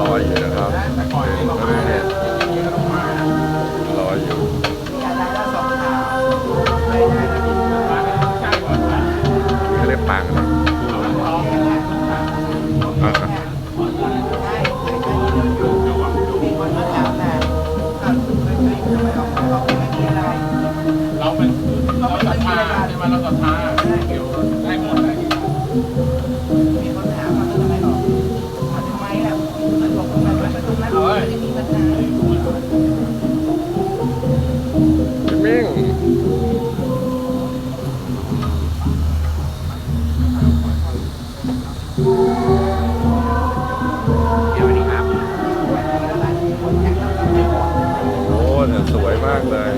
ลอยอยู่นะครับเป็นพระพิเนศลอยอยู่เขาเรียกปางอะไรอะเราเป็นเราศรัทธาใช่ไหมเราศรัทธา โอ้เนี่ยสวยมากเลย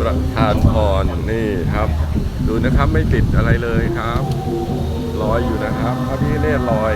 ประธานพรนี่ครับ ดูนะครับไม่ติดอะไรเลยครับลอยอยู่นะครับพระพิฆเนศลอย